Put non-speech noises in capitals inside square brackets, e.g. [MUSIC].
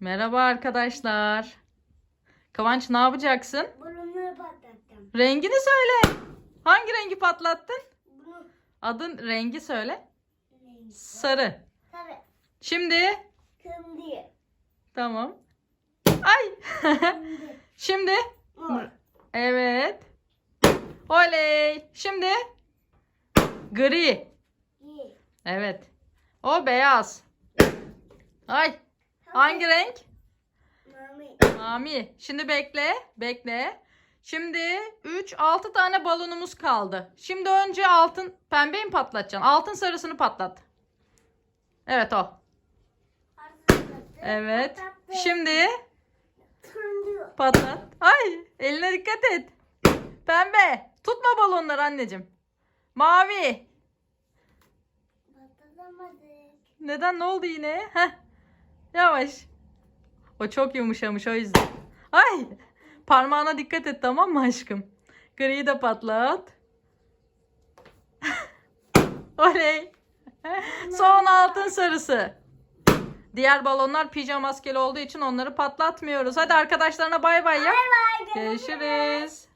Merhaba arkadaşlar. Kıvanç ne yapacaksın? Balonları patlattım. Rengini söyle. Hangi rengi patlattın? Bunu Adın rengi söyle. neydi? Sarı. Tabii. Şimdi Kırmızı. tamam. Ay. [LAUGHS] Şimdi Mor. evet. Oley. Şimdi gri. Evet. O beyaz. Ay. Hangi renk? Mami. Mami. Şimdi bekle. Bekle. Şimdi 3 6 tane balonumuz kaldı. Şimdi önce altın pembeyi mi patlatacaksın? Altın sarısını patlat. Evet o. Evet. Şimdi patlat. Ay, eline dikkat et. Pembe. Tutma balonları anneciğim. Mavi. Neden ne oldu yine? Heh. Yavaş. O çok yumuşamış o yüzden. Ay. Parmağına dikkat et tamam mı aşkım? Griyi de patlat. [LAUGHS] Oley. Son altın sarısı. Diğer balonlar pijama maskeli olduğu için onları patlatmıyoruz. Hadi arkadaşlarına bay bay yap. Bay bay. Görüşürüz.